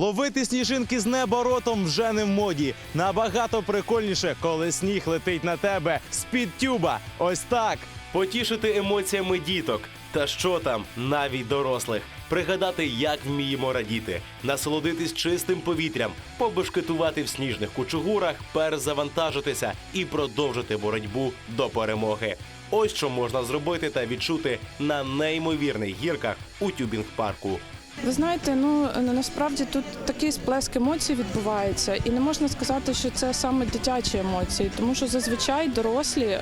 Ловити сніжинки з неба ротом вже не в моді. Набагато прикольніше, коли сніг летить на тебе з-під тюба. Ось так. Потішити емоціями діток. Та що там, навіть дорослих, пригадати, як вміємо радіти, насолодитись чистим повітрям, побешкетувати в сніжних кучугурах, перезавантажитися і продовжити боротьбу до перемоги. Ось що можна зробити та відчути на неймовірних гірках у тюбінг парку. Ви знаєте, ну е, насправді тут такий сплеск емоцій відбувається, і не можна сказати, що це саме дитячі емоції, тому що зазвичай дорослі е,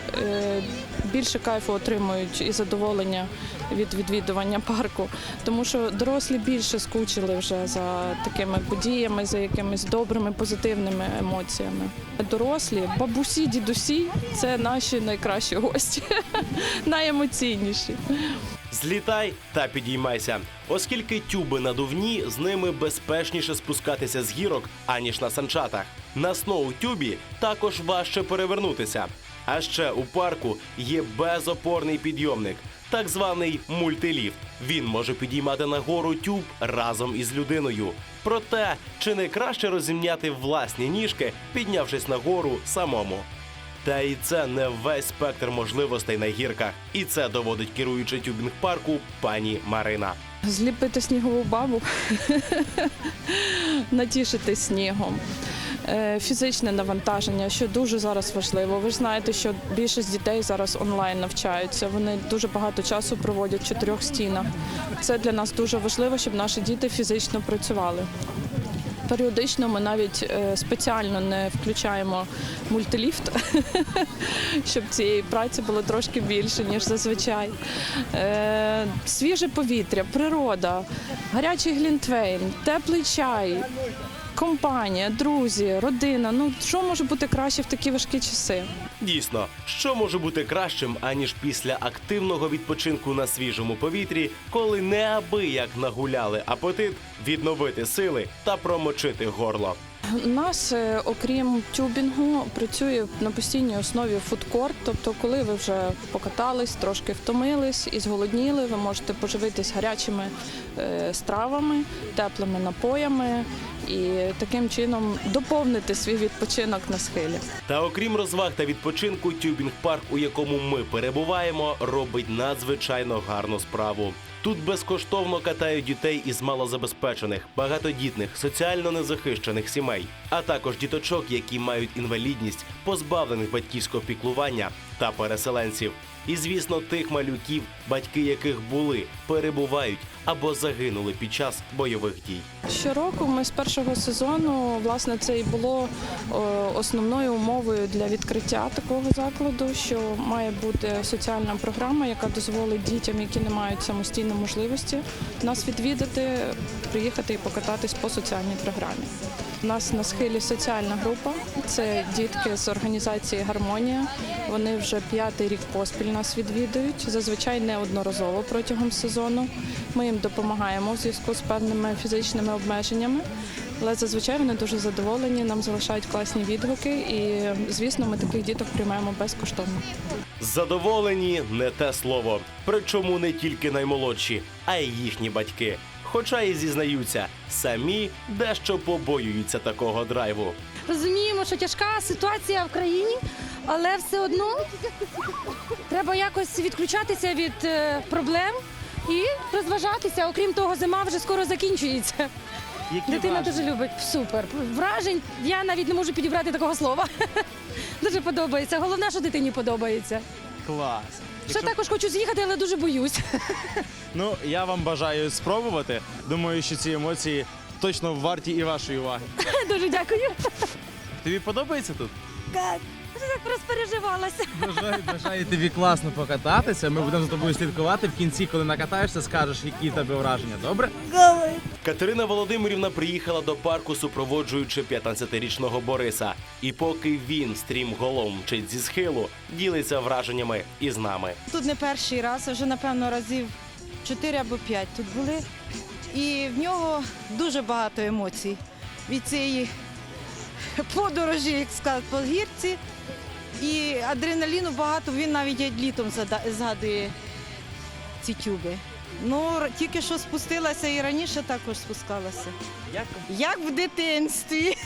більше кайфу отримують і задоволення від відвідування парку, тому що дорослі більше скучили вже за такими подіями, за якимись добрими, позитивними емоціями. Дорослі, бабусі, дідусі це наші найкращі гості, найемоційніші. Злітай та підіймайся, оскільки тюби надувні, з ними безпечніше спускатися з гірок, аніж на санчатах. На сноу-тюбі також важче перевернутися. А ще у парку є безопорний підйомник, так званий мультиліфт. Він може підіймати нагору тюб разом із людиною. Проте, чи не краще розімняти власні ніжки, піднявшись нагору самому? Та і це не весь спектр можливостей на гірках. І це доводить керуючий тюбінг парку пані Марина. Зліпити снігову бабу, натішити снігом. Е, Фізичне навантаження, що дуже зараз важливо. Ви ж знаєте, що більшість дітей зараз онлайн навчаються. Вони дуже багато часу проводять в чотирьох стінах. Це для нас дуже важливо, щоб наші діти фізично працювали. Періодично ми навіть е, спеціально не включаємо мультиліфт, щоб цієї праці було трошки більше, ніж зазвичай. Е, Свіже повітря, природа, гарячий глінтвейн, теплий чай, компанія, друзі, родина. Ну що може бути краще в такі важкі часи? Дійсно, що може бути кращим, аніж після активного відпочинку на свіжому повітрі, коли неабияк нагуляли апетит, відновити сили та промочити горло. У нас, е, окрім тюбінгу, працює на постійній основі фудкорт. Тобто, коли ви вже покатались, трошки втомились і зголодніли, ви можете поживитись гарячими е, стравами, теплими напоями і таким чином доповнити свій відпочинок на схилі. Та окрім розваг та відпочинку, тюбінг парк, у якому ми перебуваємо, робить надзвичайно гарну справу. Тут безкоштовно катають дітей із малозабезпечених, багатодітних, соціально незахищених сімей, а також діточок, які мають інвалідність, позбавлених батьківського піклування та переселенців. І звісно, тих малюків, батьки яких були, перебувають або загинули під час бойових дій. Щороку ми з першого сезону, власне, це і було основною умовою для відкриття такого закладу, що має бути соціальна програма, яка дозволить дітям, які не мають самостійної можливості, нас відвідати, приїхати і покататись по соціальній програмі. У нас на схилі соціальна група. Це дітки з організації Гармонія. Вони вже п'ятий рік поспіль нас відвідують. Зазвичай неодноразово протягом сезону. Ми їм допомагаємо в зв'язку з певними фізичними обмеженнями. Але зазвичай вони дуже задоволені, нам залишають класні відгуки, і звісно, ми таких діток приймаємо безкоштовно. Задоволені не те слово. Причому не тільки наймолодші, а й їхні батьки. Хоча і зізнаються, самі дещо побоюються такого драйву. Розуміємо, що тяжка ситуація в країні, але все одно треба якось відключатися від е, проблем і розважатися. Окрім того, зима вже скоро закінчується. Які Дитина враження? дуже любить. Супер. Вражень я навіть не можу підібрати такого слова. Дуже подобається. Головне, що дитині подобається. Клас. Ще Якщо- також хочу з'їхати, але дуже боюсь. Ну, я вам бажаю спробувати. Думаю, що ці емоції точно варті і вашої уваги. Дуже дякую. Тобі подобається тут? Так розпереживалася. Бажаю, бажаю тобі класно покататися. Ми будемо за тобою слідкувати. В кінці, коли накатаєшся, скажеш, які в тебе враження. Добре? Катерина Володимирівна приїхала до парку, супроводжуючи 15-річного Бориса. І поки він стрімголов мчить зі схилу, ділиться враженнями із нами. Тут не перший раз, вже напевно разів 4 або 5 тут були. І в нього дуже багато емоцій від цієї подорожі, як сказати, по гірці. І адреналіну багато, він навіть літом зада- згадує ці тюби. Ну, тільки що спустилася і раніше також спускалася. Як? Як в дитинстві.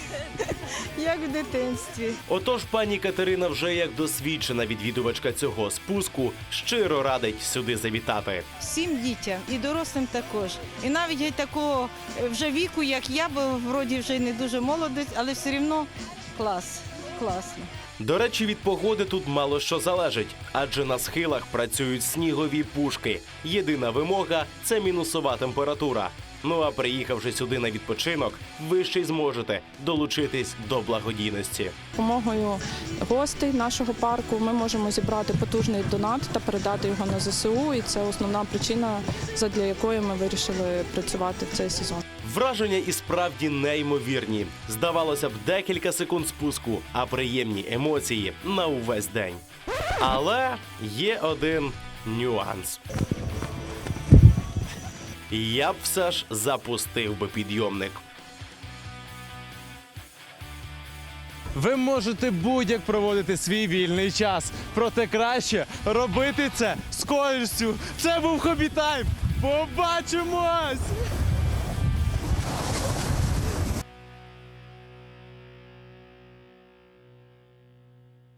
Як в дитинстві. Отож, пані Катерина вже як досвідчена відвідувачка цього спуску щиро радить сюди завітати. Всім дітям і дорослим також. І навіть геть такого е, вже віку, як я, бо вроді вже й не дуже молодець, але все одно клас. Класно. До речі, від погоди тут мало що залежить, адже на схилах працюють снігові пушки. Єдина вимога це мінусова температура. Ну а приїхавши сюди на відпочинок, ви ще й зможете долучитись до благодійності. Допомогою гостей нашого парку ми можемо зібрати потужний донат та передати його на ЗСУ. І це основна причина, задля якої ми вирішили працювати в цей сезон. Враження і справді неймовірні. Здавалося б, декілька секунд спуску, а приємні емоції на увесь день. Але є один нюанс. Я б все ж запустив би підйомник. Ви можете будь-як проводити свій вільний час. Проте краще робити це з користю. Це був хобі тайм. Побачимось!